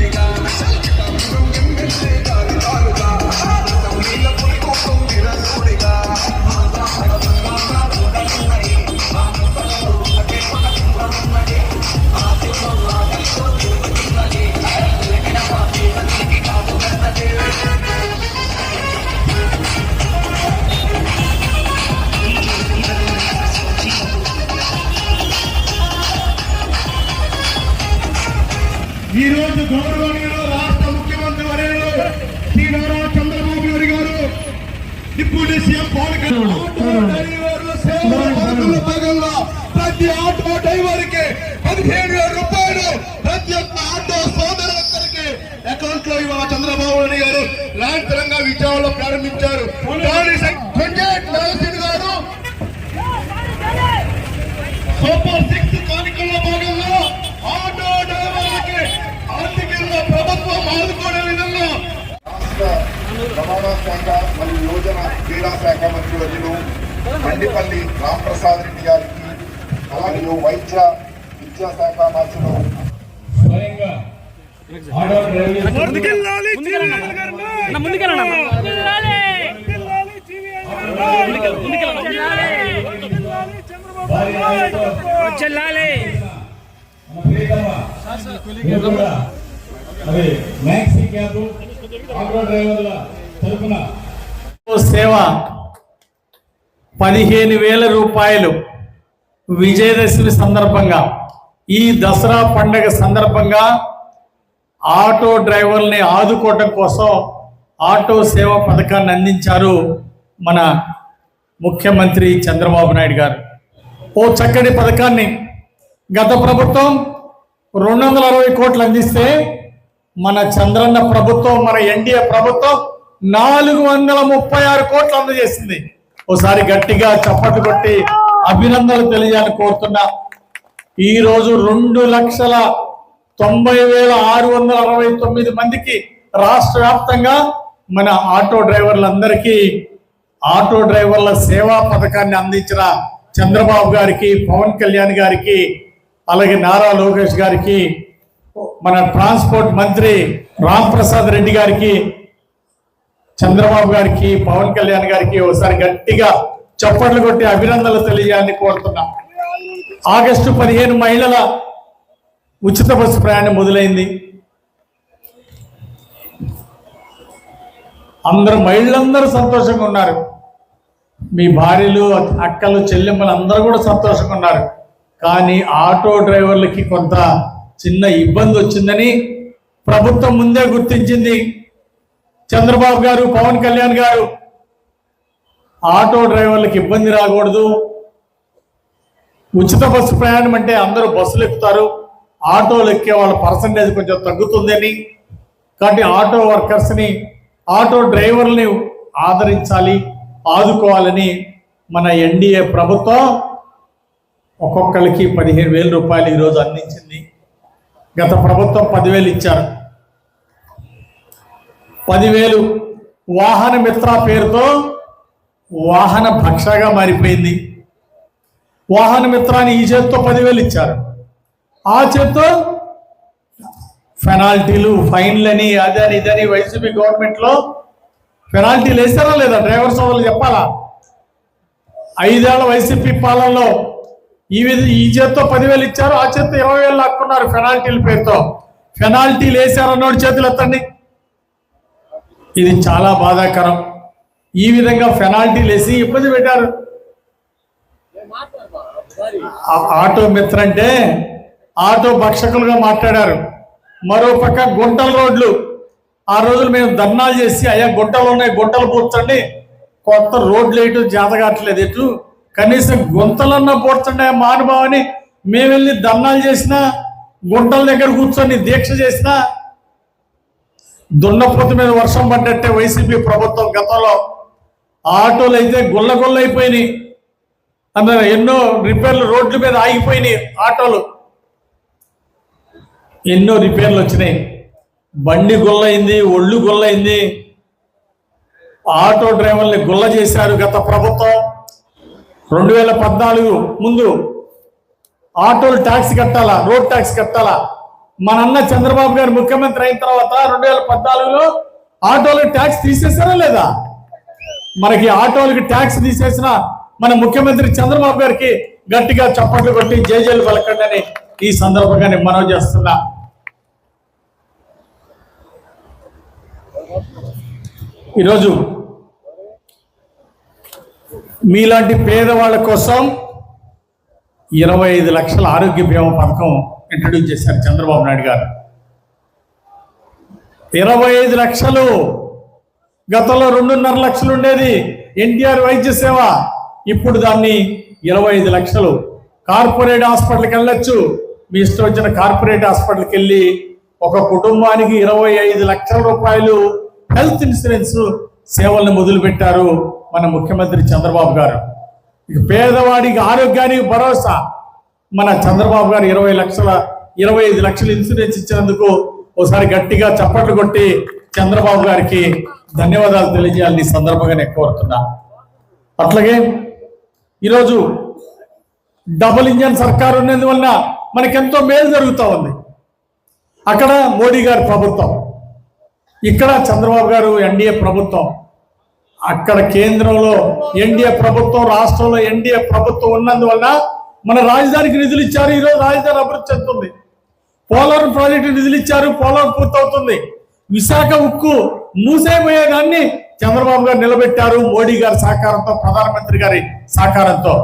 ఈ deputy CM Pawan Kalyan భాగంగా ప్రతి ఆటో డ్రైవర్కి పదిహేను వేల రూపాయలు. ప్రతి ఒక్క ఆటో సోదరులందరికీ అకౌంట్లో ఇవాళ చంద్రబాబు నాయుడు గారు ల్యాండ్ తెలంగాణ విజయవాడలో ప్రారంభించారు దాని సంజయ్ నరసింహ్ గారు సూపర్ సిక్స్ కానుకల్లో భాగంగా ఆటో డ్రైవర్లకి ఆర్థికంగా ప్రభుత్వం ఆదుకునే విధంగా రాష్ట్ర రవాణా శాఖ మరియు యువజన క్రీడా శాఖ మంత్రులు మండిపల్లి రాంప్రసాద్ రెడ్డి గారికి మరియు వైద్య విద్యాశాఖ మంత్రులు. మరి మ్యాక్సీ క్యాబ్ ఆటో డ్రైవర్ల తరఫున సేవ. పదిహేను వేల రూపాయలు విజయదశమి సందర్భంగా ఈ దసరా పండగ సందర్భంగా ఆటో డ్రైవర్ని ఆదుకోవటం కోసం ఆటో సేవ పథకాన్ని అందించారు మన ముఖ్యమంత్రి చంద్రబాబు నాయుడు గారు. ఓ చక్కటి పథకాన్ని గత ప్రభుత్వం రెండు వందల అరవై కోట్లు అందిస్తే మన చంద్రన్న ప్రభుత్వం మన ఎన్డీఏ ప్రభుత్వం నాలుగు వందల ముప్పై ఆరు కోట్లు అందజేసింది. ఓసారి గట్టిగా చప్పట్లు కొట్టి అభినందనలు తెలియాలని కోరుతున్నా. ఈ రోజు రెండు లక్షల తొంభై వేల ఆరు వందల అరవై తొమ్మిది మందికి రాష్ట్ర వ్యాప్తంగా మన ఆటో డ్రైవర్లందరికీ ఆటో డ్రైవర్ల సేవా పథకాన్ని అందించిన చంద్రబాబు గారికి పవన్ కళ్యాణ్ గారికి అలాగే నారా లోకేష్ గారికి మన ట్రాన్స్పోర్ట్ మంత్రి రామ్ ప్రసాద్ రెడ్డి గారికి చంద్రబాబు గారికి పవన్ కళ్యాణ్ గారికి ఒకసారి గట్టిగా చప్పట్లు కొట్టి అభినందనలు తెలియాలని కోరుతున్నా. ఆగస్టు పదిహేను మహిళల ఉచిత బస్సు ప్రయాణం మొదలైంది. అందరూ మహిళలందరూ సంతోషంగా ఉన్నారు. మీ భార్యలు అక్కలు చెల్లెమ్మలు అందరూ కూడా సంతోషంగా ఉన్నారు. కానీ ఆటో డ్రైవర్లకి కొంత చిన్న ఇబ్బంది వచ్చిందని ప్రభుత్వం ముందే గుర్తించింది. చంద్రబాబు గారు పవన్ కళ్యాణ్ గారు ఆటో డ్రైవర్లకు ఇబ్బంది రాకూడదు. ఉచిత బస్సు ప్రయాణం అంటే అందరూ బస్సులు ఎక్కుతారు. ఆటోలు ఎక్కే వాళ్ళ పర్సంటేజ్ కొంచెం తగ్గుతుందని. కాబట్టి ఆటో వర్కర్స్ని ఆటో డ్రైవర్ని ఆదరించాలి ఆదుకోవాలని మన ఎన్డీఏ ప్రభుత్వం ఒక్కొక్కరికి పదిహేను వేల రూపాయలు ఈరోజు అందించింది. గత ప్రభుత్వం పదివేలు ఇచ్చారు. పదివేలు వాహన మిత్ర పేరుతో వాహన భక్షగా మారిపోయింది. వాహన మిత్రాన్ని ఈ చేత్తో పదివేలు ఇచ్చారు. ఆ చేత్తో పెనాల్టీలు ఫైన్లని అదని ఇదని వైసీపీ గవర్నమెంట్లో పెనాల్టీలు వేస్తారా లేదా? డ్రైవర్ సోదరులు చెప్పాలా? ఐదేళ్ళ వైసీపీ పాలనలో ఈ విధ ఈ చేత్తో పదివేలు ఇచ్చారు ఆ చేత్తో ఇరవై వేలు లాక్కున్నారు పెనాల్టీల పేరుతో. పెనాల్టీలు వేసారన్నోడి చేతులు ఎత్తండి. ఇది చాలా బాధాకరం. ఈ విధంగా పెనాల్టీలు వేసి ఇబ్బంది పెట్టారు. ఆటో మిత్ర అంటే ఆటో భక్షకులుగా మాట్లాడారు. మరో పక్క గుంటల రోడ్లు. ఆ రోజులు మేము ధర్నాలు చేసి అయ్యా గుంటలు ఉన్నాయి గుంటలు పూర్చండి కొత్త రోడ్లు వేయటం జాతకాట్లేదు ఎటు కనీసం గుంతలన్నా పూర్చండి ఆ మానుభావని మేము వెళ్ళి ధర్నాలు చేసినా గుంటల దగ్గర కూర్చొని దీక్ష చేసినా దున్నపోతు మీద వర్షం పడ్డట్టే వైసీపీ ప్రభుత్వం గతంలో ఆటోలు అయితే గుల్ల గుల్ల అయిపోయినాయి అందరూ ఎన్నో రిపేర్లు రోడ్ల మీద ఆగిపోయినాయి ఆటోలు. ఎన్నో రిపేర్లు వచ్చినాయి. బండి గుల్లయింది ఒళ్ళు గుల్లయింది ఆటో డ్రైవర్ని గుల్ల చేశారు గత ప్రభుత్వం. రెండు వేల పద్నాలుగు ముందు ఆటోలు ట్యాక్స్ కట్టాలా? రోడ్ ట్యాక్స్ కట్టాలా? మన అన్న చంద్రబాబు గారు ముఖ్యమంత్రి అయిన తర్వాత రెండు వేల పద్నాలుగులో ఆటోలకు ట్యాక్స్ తీసేసారా లేదా? మనకి ఆటోలకి ట్యాక్స్ తీసేసిన మన ముఖ్యమంత్రి చంద్రబాబు గారికి గట్టిగా చప్పట్లు కొట్టి జేజేలు పలకండి అని ఈ సందర్భంగా నేను మనవి చేస్తున్నా. ఈరోజు మీలాంటి పేదవాళ్ళ కోసం ఇరవై ఐదు లక్షల ఆరోగ్య బీమా పథకం ఇంట్రడ్యూస్ చేశారు చంద్రబాబు నాయుడు గారు. ఇరవై ఐదు లక్షలు గతంలో రెండున్నర లక్షలు ఉండేది ఎన్టీఆర్ వైద్య సేవ. ఇప్పుడు దాన్ని ఇరవై ఐదు లక్షలు. కార్పొరేట్ హాస్పిటల్కి వెళ్ళొచ్చు. మీ ఇష్టం వచ్చిన కార్పొరేట్ హాస్పిటల్కి వెళ్ళి ఒక కుటుంబానికి ఇరవై ఐదు లక్షల రూపాయలు హెల్త్ ఇన్సూరెన్స్ సేవలను మొదలుపెట్టారు మన ముఖ్యమంత్రి చంద్రబాబు గారు. పేదవాడికి ఆరోగ్యానికి భరోసా. మన చంద్రబాబు గారు ఇరవై లక్షల ఇరవై ఐదు లక్షల ఇన్సూరెన్స్ ఇచ్చినందుకు ఒకసారి గట్టిగా చప్పట్లు కొట్టి చంద్రబాబు గారికి ధన్యవాదాలు తెలియజేయాలని సందర్భంగా నేను కోరుతున్నా. అట్లాగే ఈరోజు డబుల్ ఇంజన్ సర్కారు ఉన్నందువలన మనకెంతో మేలు జరుగుతూ ఉంది. అక్కడ మోడీ గారి ప్రభుత్వం ఇక్కడ చంద్రబాబు గారు ఎన్డీఏ ప్రభుత్వం అక్కడ కేంద్రంలో ఎన్డీఏ ప్రభుత్వం రాష్ట్రంలో ఎన్డీఏ ప్రభుత్వం ఉన్నందువల్ల మన రాజధానికి నిధులు ఇచ్చారు ఈరోజు రాజధాని అభివృద్ధి చెందుతుంది. పోలవరం ప్రాజెక్టు నిధులు ఇచ్చారు పోలవరం పూర్తవుతుంది. విశాఖ ఉక్కు మూసేపోయేదాన్ని చంద్రబాబు గారు నిలబెట్టారు మోడీ గారి సహకారంతో ప్రధానమంత్రి గారి సహకారంతో.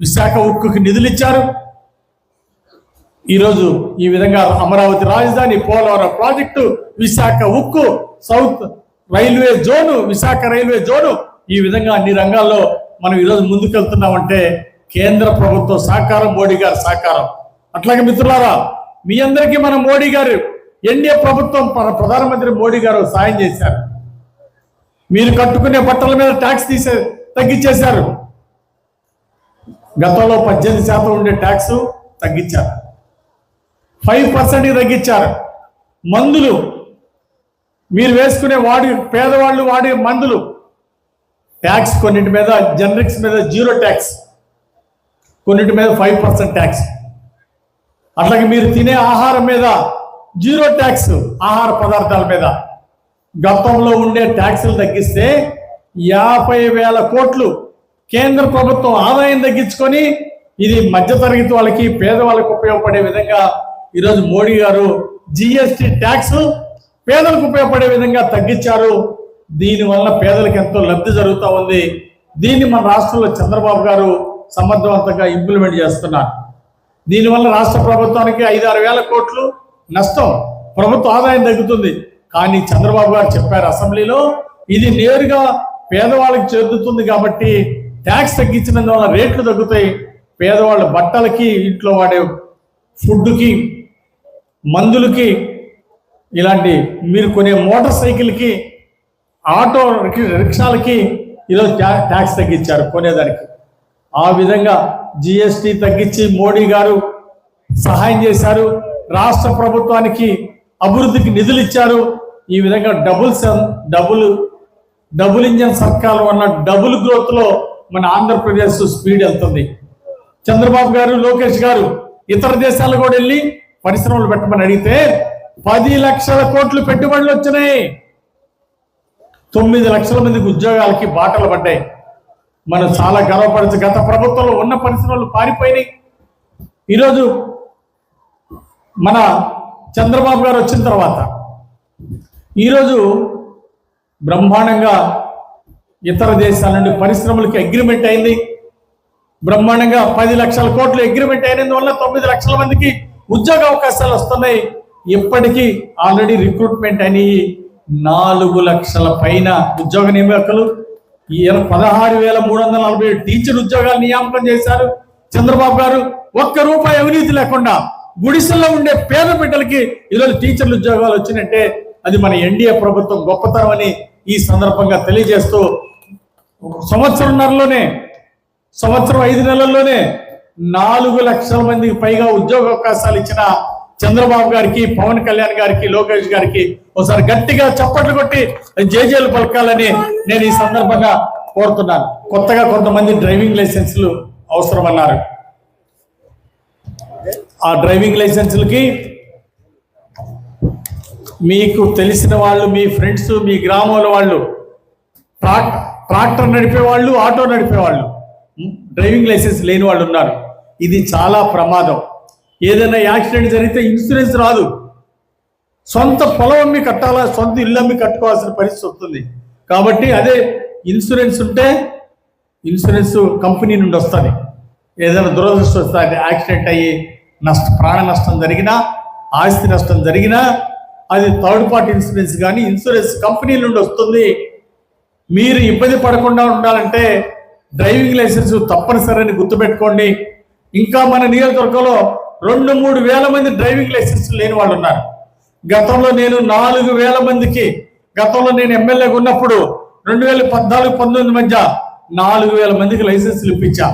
విశాఖ ఉక్కుకి నిధులు ఇచ్చారు. ఈరోజు ఈ విధంగా అమరావతి రాజధాని పోలవరం ప్రాజెక్టు విశాఖ ఉక్కు south railway zone Visakha railway zone ఈ విధంగా అన్ని రంగాల్లో మనం ఈరోజు ముందుకెళ్తున్నామంటే కేంద్ర ప్రభుత్వం సహకారం మోడీ గారి సహకారం అట్లాగే మిత్రులారా మీ అందరికీ మన మోడీ గారు ఎన్డీఏ ప్రభుత్వం మన ప్రధానమంత్రి మోడీ గారు సాయం చేశారు. మీరు కట్టుకునే బట్టల మీద ట్యాక్స్ తీసే తగ్గించేశారు గతంలో పద్దెనిమిది శాతం ఉండే ట్యాక్స్ తగ్గించారు ఫైవ్ పర్సెంట్ తగ్గించారు మందులు మీరు వేసుకునే వాడి పేదవాళ్ళు వాడే మందులు. ట్యాక్స్ కొన్నింటి మీద జనరిక్స్ మీద జీరో ట్యాక్స్. కొన్నిటి మీద ఫైవ్ పర్సెంట్ ట్యాక్స్ అట్లాగే మీరు తినే ఆహారం మీద జీరో ట్యాక్స్ ఆహార పదార్థాల మీద. గతంలో ఉండే ట్యాక్సులు తగ్గిస్తే యాభై వేల కోట్లు కేంద్ర ప్రభుత్వం ఆదాయం తగ్గించుకొని ఇది మధ్యతరగతి వాళ్ళకి పేదవాళ్ళకి ఉపయోగపడే విధంగా ఈరోజు మోడీ గారు జిఎస్టి ట్యాక్స్ పేదలకు ఉపయోగపడే విధంగా తగ్గించారు. దీనివల్ల పేదలకు ఎంతో లబ్ధి జరుగుతూ ఉంది. దీన్ని మన రాష్ట్రంలో చంద్రబాబు గారు సమర్థవంతంగా ఇంప్లిమెంట్ చేస్తున్నారు. దీనివల్ల రాష్ట్ర ప్రభుత్వానికి ఐదు ఆరు వేల కోట్లు నష్టం ప్రభుత్వ ఆదాయం తగ్గుతుంది. కానీ చంద్రబాబు గారు చెప్పారు అసెంబ్లీలో ఇది నేరుగా పేదవాళ్ళకి చెందుతుంది కాబట్టి ట్యాక్స్ తగ్గించినందువల్ల రేట్లు తగ్గుతాయి. పేదవాళ్ళ బట్టలకి ఇంట్లో వాడే ఫుడ్కి మందులకి ఇలాంటి మీరు కొనే మోటార్ సైకిల్కి ఆటో రిక్షాలకి ఈరోజు ట్యాక్స్ తగ్గించారు కొనేదానికి. ఆ విధంగా జిఎస్టి తగ్గించి మోడీ గారు సహాయం చేశారు. రాష్ట్ర ప్రభుత్వానికి అభివృద్ధికి నిధులు ఇచ్చారు. ఈ విధంగా డబుల్ సన్- డబుల్ డబుల్ ఇంజన్ సర్కార్ ఉన్న డబుల్ గ్రోత్లో మన ఆంధ్రప్రదేశ్ స్పీడ్ వెళ్తుంది. చంద్రబాబు గారు లోకేష్ గారు ఇతర దేశాలు కూడా వెళ్ళి పరిశ్రమలు పెట్టమని అడిగితే పది లక్షల కోట్లు పెట్టుబడులు వచ్చినాయి. తొమ్మిది లక్షల మందికి ఉద్యోగాలకి బాటలు పడ్డాయి. మనం చాలా గర్వపడచ్చు. గత ప్రభుత్వంలో ఉన్న పరిశ్రమలు పారిపోయినాయి. ఈరోజు మన చంద్రబాబు గారు వచ్చిన తర్వాత ఈరోజు బ్రహ్మాండంగా ఇతర దేశాల నుండి పరిశ్రమలకి అగ్రిమెంట్ అయింది. బ్రహ్మాండంగా పది లక్షల కోట్లు అగ్రిమెంట్ అయినందువల్ల తొమ్మిది లక్షల మందికి ఉద్యోగ అవకాశాలు వస్తున్నాయి. ఇప్పటికీ ఆల్రెడీ రిక్రూట్మెంట్ అని నాలుగు లక్షల పైన ఉద్యోగ నియామకాలు ఈ పదహారు వేల మూడు వందల నలభై ఏడు టీచర్ ఉద్యోగాలు నియామకం చేశారు. చంద్రబాబు గారు ఒక్క రూపాయి అవినీతి లేకుండా గుడిసెల్లో ఉండే పేద బిడ్డలకి ఈరోజు టీచర్ల ఉద్యోగాలు వచ్చినట్టే అది మన ఎన్డీఏ ప్రభుత్వం గొప్పతనం అని ఈ సందర్భంగా తెలియజేస్తూ సంవత్సరంన్నరలోనే సంవత్సరం ఐదు నెలల్లోనే నాలుగు లక్షల మందికి పైగా ఉద్యోగ అవకాశాలు ఇచ్చిన చంద్రబాబు గారికి పవన్ కళ్యాణ్ గారికి లోకేష్ గారికి ఒకసారి గట్టిగా చప్పట్లు కొట్టి జేజేలు పలకాలని నేను ఈ సందర్భంగా కోరుతున్నాను. కొత్తగా కొంతమంది డ్రైవింగ్ లైసెన్సులు అవసరం అన్నారు ఆ డ్రైవింగ్ లైసెన్సులకి మీకు తెలిసిన వాళ్ళు మీ ఫ్రెండ్స్ మీ గ్రామంలో వాళ్ళు ట్రాక్ ట్రాక్టర్ నడిపే వాళ్ళు ఆటో నడిపే వాళ్ళు డ్రైవింగ్ లైసెన్స్ లేని వాళ్ళు ఉన్నారు. ఇది చాలా ప్రమాదం. ఏదైనా యాక్సిడెంట్ జరిగితే ఇన్సూరెన్స్ రాదు. సొంత పొలం అమ్మి కట్టాలా సొంత ఇల్లు అమ్మి కట్టుకోవాల్సిన పరిస్థితి వస్తుంది. కాబట్టి అదే ఇన్సూరెన్స్ ఉంటే ఇన్సూరెన్స్ కంపెనీ నుండి వస్తుంది. ఏదైనా దురదృష్టం వస్తుంది యాక్సిడెంట్ అయ్యి నష్ట ప్రాణ నష్టం జరిగినా ఆస్తి నష్టం జరిగినా అది థర్డ్ పార్టీ ఇన్సూరెన్స్ కానీ ఇన్సూరెన్స్ కంపెనీ నుండి వస్తుంది. మీరు ఇబ్బంది పడకుండా ఉండాలంటే డ్రైవింగ్ లైసెన్స్ తప్పనిసరి అని గుర్తుపెట్టుకోండి. ఇంకా మన నియోజకవర్గంలో రెండు మూడు వేల మంది డ్రైవింగ్ లైసెన్స్ లేని వాళ్ళు ఉన్నారు. గతంలో నేను నాలుగు వేల మందికి గతంలో నేను ఎమ్మెల్యేగా ఉన్నప్పుడు రెండు వేల పద్నాలుగు పంతొమ్మిది మధ్య నాలుగు వేల మందికి లైసెన్సులు ఇప్పించా.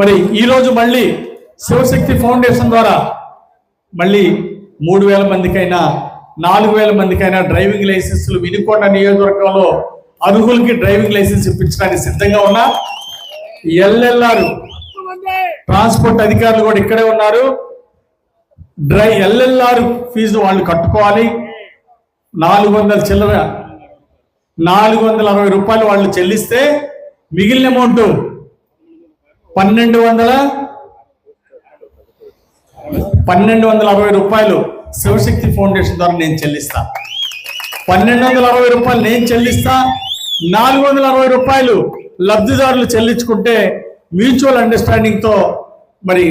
మరి ఈరోజు మళ్ళీ శివశక్తి ఫౌండేషన్ ద్వారా మళ్ళీ మూడు వేల మందికైనా నాలుగు వేల మందికైనా డ్రైవింగ్ లైసెన్సులు వినుకొండ నియోజకవర్గంలో అర్హులకి డ్రైవింగ్ లైసెన్స్ ఇప్పించడానికి సిద్ధంగా ఉన్నా. ఎల్ఎల్ఆర్ ట్రాన్స్పోర్ట్ అధికారులు కూడా ఇక్కడే ఉన్నారు. డ్రై ఎల్ఎల్ఆర్ ఫీజు వాళ్ళు కట్టుకోవాలి. నాలుగు వందల చిల్లర నాలుగు వందల అరవై రూపాయలు వాళ్ళు చెల్లిస్తే మిగిలిన అమౌంట్ పన్నెండు వందల పన్నెండు వందల అరవై రూపాయలు శివశక్తి ఫౌండేషన్ ద్వారా నేను చెల్లిస్తా. పన్నెండు వందల అరవై రూపాయలు నేను చెల్లిస్తా. నాలుగు వందల అరవై రూపాయలు లబ్ధిదారులు చెల్లించుకుంటే మ్యూచువల్ అండర్స్టాండింగ్తో మరి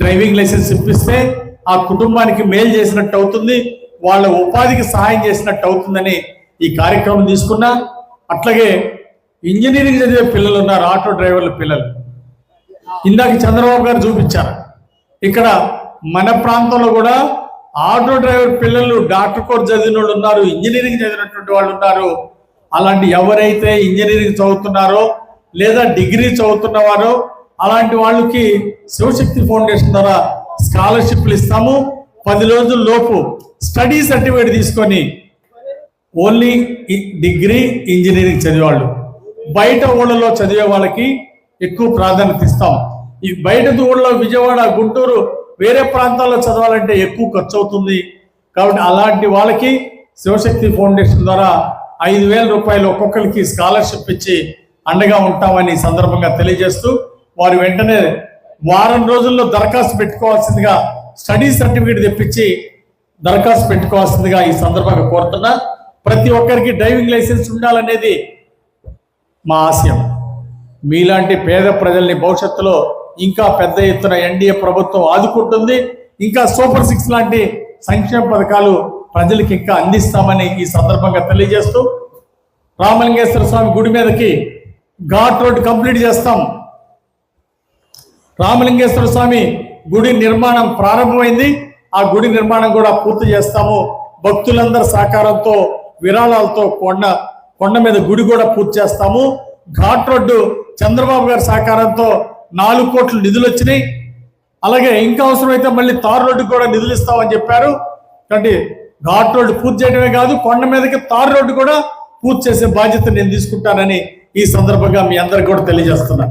డ్రైవింగ్ లైసెన్స్ ఇప్పిస్తే ఆ కుటుంబానికి మేలు చేసినట్టు అవుతుంది వాళ్ళ ఉపాధికి సహాయం చేసినట్టు అవుతుందని ఈ కార్యక్రమం తీసుకున్నా. అట్లాగే ఇంజనీరింగ్ చదివే పిల్లలు ఉన్నారు ఆటో డ్రైవర్ల పిల్లలు. ఇందాక చంద్రబాబు గారు చూపించారు. ఇక్కడ మన ప్రాంతంలో కూడా ఆటో డ్రైవర్ పిల్లలు డాక్టర్ కోర్స్ చదివిన వాళ్ళు ఉన్నారు ఇంజనీరింగ్ చదివినటువంటి వాళ్ళు ఉన్నారు. అలాంటి ఎవరైతే ఇంజనీరింగ్ చదువుతున్నారో లేదా డిగ్రీ చదువుతున్న వారు అలాంటి వాళ్ళకి శివశక్తి ఫౌండేషన్ ద్వారా స్కాలర్షిప్లు ఇస్తాము. పది రోజుల లోపు స్టడీ సర్టిఫికేట్ తీసుకొని ఓన్లీ డిగ్రీ ఇంజనీరింగ్ చదివేవాళ్ళు. బయట ఊళ్ళలో చదివే వాళ్ళకి ఎక్కువ ప్రాధాన్యత ఇస్తాం. ఈ బయట ఊళ్ళో విజయవాడ గుంటూరు వేరే ప్రాంతాల్లో చదవాలంటే ఎక్కువ ఖర్చు అవుతుంది కాబట్టి అలాంటి వాళ్ళకి శివశక్తి ఫౌండేషన్ ద్వారా ఐదు వేల రూపాయలు ఒక్కొక్కరికి స్కాలర్షిప్ ఇచ్చి అండగా ఉంటామని ఈ సందర్భంగా తెలియజేస్తూ వారు వెంటనే వారం రోజుల్లో దరఖాస్తు పెట్టుకోవాల్సిందిగా స్టడీ సర్టిఫికేట్ తెప్పించి దరఖాస్తు పెట్టుకోవాల్సిందిగా ఈ సందర్భంగా కోరుతున్నా. ప్రతి ఒక్కరికి డ్రైవింగ్ లైసెన్స్ ఉండాలనేది మా ఆశయం. మీలాంటి పేద ప్రజల్ని భవిష్యత్తులో ఇంకా పెద్ద ఎత్తున ఎన్డీఏ ప్రభుత్వం ఆదుకుంటుంది. ఇంకా సూపర్ సిక్స్ లాంటి సంక్షేమ పథకాలు ప్రజలకు ఇంకా అందిస్తామని ఈ సందర్భంగా తెలియజేస్తూ రామలింగేశ్వర స్వామి గుడి మీదకి ఘాట్ రోడ్ కంప్లీట్ చేస్తాం. రామలింగేశ్వర స్వామి గుడి నిర్మాణం ప్రారంభమైంది. ఆ గుడి నిర్మాణం కూడా పూర్తి చేస్తాము. భక్తులందరి సహకారంతో విరాళాలతో కొండ కొండ మీద గుడి కూడా పూర్తి చేస్తాము. ఘాట్ రోడ్డు చంద్రబాబు గారి సహకారంతో నాలుగు కోట్లు నిధులు వచ్చినాయి. అలాగే ఇంకా అవసరమైతే మళ్ళీ తార్ రోడ్డు కూడా నిధులు ఇస్తామని చెప్పారు. కాబట్టి ఘాట్ రోడ్డు పూర్తి చేయడమే కాదు కొండ మీదకి తార్ రోడ్డు కూడా పూర్తి చేసే బాధ్యత నేను తీసుకుంటానని ఈ సందర్భంగా మీ అందరికి కూడా తెలియజేస్తున్నా.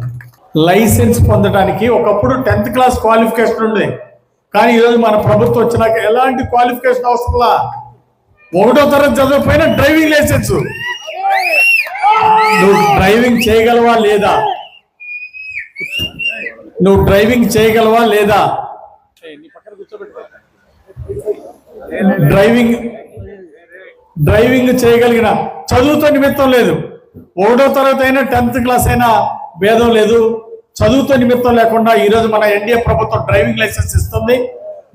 లైసెన్స్ పొందడానికి ఒకప్పుడు టెన్త్ క్లాస్ క్వాలిఫికేషన్ ఉండేది కానీ ఈరోజు మన ప్రభుత్వం వచ్చినాక ఎలాంటి క్వాలిఫికేషన్ అవసరంలా? ఒకటో తరగతి చదవకపోయినా డ్రైవింగ్ లైసెన్స్. నువ్వు డ్రైవింగ్ చేయగలవా లేదా? నువ్వు డ్రైవింగ్ చేయగలవా లేదా? డ్రైవింగ్ డ్రైవింగ్ చేయగలిగిన చదువుతో నిమిత్తం లేదు. ఒకటో తరగతి అయినా టెన్త్ క్లాస్ అయినా భేదం లేదు. చదువుతో నిమిత్తం లేకుండా ఈరోజు మన ఎన్డీఏ ప్రభుత్వం డ్రైవింగ్ లైసెన్స్ ఇస్తుంది.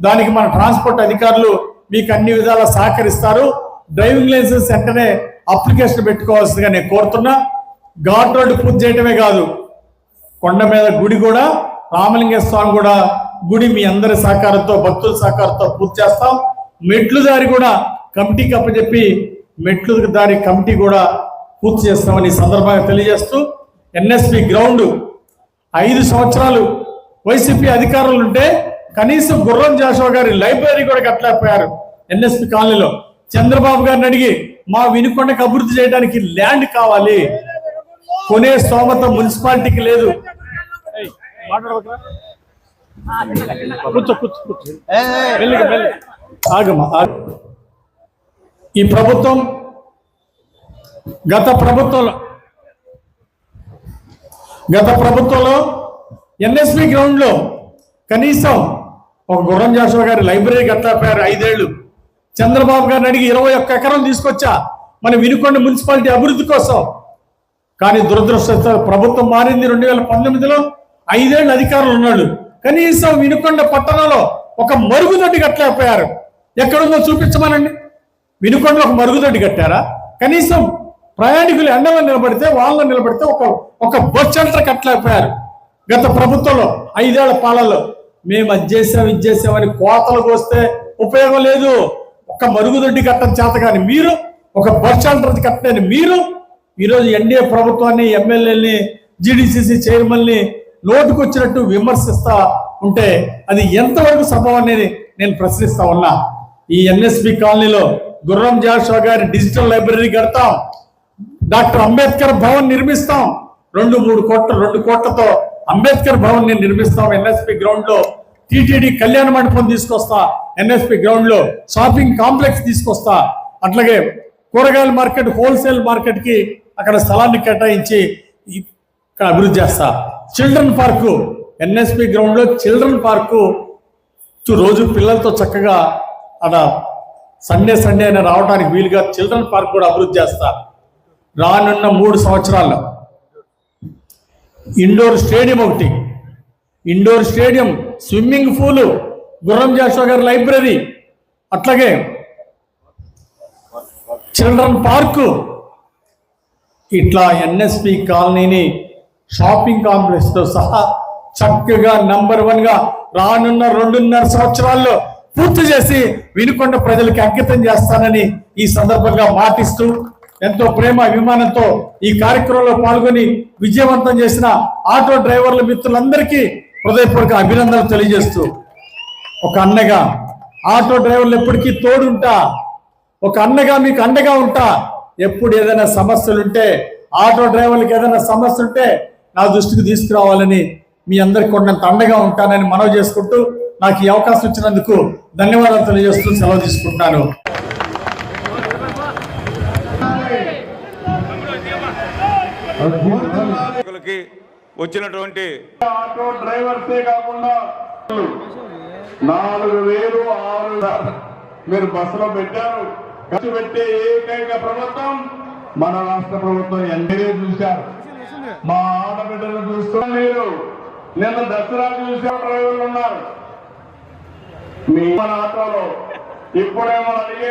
దానికి మన ట్రాన్స్పోర్ట్ అధికారులు మీకు అన్ని విధాలా సహకరిస్తారు. డ్రైవింగ్ లైసెన్స్ వెంటనే అప్లికేషన్ పెట్టుకోవాల్సిందిగా నేను కోరుతున్నా. ఘాట్ రోడ్డు పూర్తి చేయటమే కాదు కొండ మీద గుడి కూడా రామలింగేశ్వర స్వామి కూడా గుడి మీ అందరి సహకారంతో భక్తుల సహకారంతో పూర్తి చేస్తాం. మెట్లు దారి కూడా కమిటీకి అప్పచెప్పి మెట్లు దారి కమిటీ కూడా పూర్తి చేస్తామని సందర్భంగా తెలియజేస్తూ ఎన్ఎస్పి గ్రౌండ్ ఐదు సంవత్సరాలు వైసీపీ అధికారులు ఉంటే కనీసం గుర్రం జాషువా గారి లైబ్రరీ కూడా కట్టలేకపోయారు ఎన్ఎస్పి కాలనీలో. చంద్రబాబు గారిని అడిగి మా వినుకొండకు అభివృద్ధి చేయడానికి ల్యాండ్ కావాలి. కొనే స్తోమత మున్సిపాలిటీకి లేదు. ఈ ప్రభుత్వం గత ప్రభుత్వంలో గత ప్రభుత్వంలో ఎన్ఎస్పి గ్రౌండ్లో కనీసం ఒక గుర్రం జాషువా గారి లైబ్రరీ కట్టాపారు ఐదేళ్ళు చంద్రబాబు గారిని అడిగి ఇరవై ఒక్క ఎకరం తీసుకొచ్చా? మన వినుకొండ మున్సిపాలిటీ అభివృద్ధి కోసం. కానీ దురదృష్ట ప్రభుత్వం మారింది రెండు వేల పంతొమ్మిదిలో. ఐదేళ్ళు అధికారులు ఉన్నాడు కనీసం వినుకొండ పట్టణంలో ఒక మరుగుదొడ్డి కట్టలేకపోయారు ఎక్కడుందో చూపించమనండి. వినుకొండలో ఒక మరుగుదొడ్డి కట్టారా? కనీసం ప్రయాణికులు ఎండలో నిలబడితే వాళ్ళలో నిలబడితే ఒక ఒక బస్ సెంటర్ కట్టలేకపోయారు. గత ప్రభుత్వంలో ఐదేళ్ళ పాలనలో. మేము అది చేసాం ఇది చేసామని కోతలు కోస్తే ఉపయోగం లేదు. ఒక మరుగుదొడ్డి కట్టడం చేత కానీ మీరు ఒక బస్ సెంటర్ కట్టలేని మీరు ఈరోజు ఎన్డీఏ ప్రభుత్వాన్ని ఎమ్మెల్యేని జీడీసీసీ చైర్మన్ని నోటుకొచ్చినట్టు విమర్శిస్తా ఉంటే అది ఎంతవరకు సభం అనేది నేను ప్రశ్నిస్తా ఉన్నా. ఈ ఎన్ఎస్పి కాలనీలో గుర్రం జాషువా గారి డిజిటల్ లైబ్రరీ కడతాం. డాక్టర్ అంబేద్కర్ భవన్ నిర్మిస్తాం. రెండు మూడు కోట్ల రెండు కోట్లతో అంబేద్కర్ భవన్ని నిర్మిస్తాం ఎన్ఎస్పి గ్రౌండ్లో. టిటిడి కళ్యాణ మండపం తీసుకొస్తా ఎన్ఎస్పి గ్రౌండ్లో. షాపింగ్ కాంప్లెక్స్ తీసుకొస్తా. అట్లాగే కూరగాయల మార్కెట్ హోల్సేల్ మార్కెట్కి అక్కడ స్థలాన్ని కేటాయించి ఇక్కడ అభివృద్ధి చేస్తా. చిల్డ్రన్ పార్కు ఎన్ఎస్పి గ్రౌండ్లో చిల్డ్రన్ పార్కు రోజు పిల్లలతో చక్కగా అక్కడ సండే సండే అయినా రావడానికి వీలుగా చిల్డ్రన్ పార్క్ కూడా అభివృద్ధి చేస్తా. రానున్న మూడు సంవత్సరాల్లో. ఇండోర్ స్టేడియం ఒకటి. Indoor stadium swimming pool Gurram Jashuva గారి లైబ్రరీ అట్లాగే చిల్డ్రన్ పార్కు. ఇట్లా ఎన్ఎస్పి కాలనీని షాపింగ్ కాంప్లెక్స్తో సహా చక్కగా నంబర్ వన్గా రానున్న రెండున్నర సంవత్సరాల్లో పూర్తి చేసి వినుకొండ ప్రజలకు అంకితం చేస్తానని ఈ సందర్భంగా మాటిస్తూ ఎంతో ప్రేమ అభిమానంతో ఈ కార్యక్రమంలో పాల్గొని విజయవంతం చేసిన ఆటో డ్రైవర్ల మిత్రులందరికీ హృదయపూర్వక అభినందనలు తెలియజేస్తూ ఒక అన్నగా ఆటో డ్రైవర్లు ఎప్పటికీ తోడుంటా ఒక అన్నగా మీకు అండగా ఉంటా. ఎప్పుడు ఏదైనా సమస్యలు ఉంటే ఆటో డ్రైవర్లకు ఏదైనా సమస్య ఉంటే నా దృష్టికి తీసుకురావాలని మీ అందరికి కొండంత అండగా ఉంటానని మనవి చేసుకుంటూ నాకు ఈ అవకాశం ఇచ్చినందుకు ధన్యవాదాలు తెలియజేస్తూ సెలవు తీసుకుంటాను వచ్చినటువంటి ఆటో డ్రైవర్సే కాకుండా నాలుగు వేలు ఆరు మీరు బస్సులో పెట్టారు. ఖర్చు పెట్టే ఏకైక ప్రభుత్వం మన రాష్ట్ర ప్రభుత్వం ఎన్డీఏ చూశారు. మా ఆడబిడ్డలు చూస్తూ మీరు. నిన్న దసరా చూసే డ్రైవర్లు ఉన్నారు. మీ మన ఆటోలో ఇప్పుడేమో అడిగే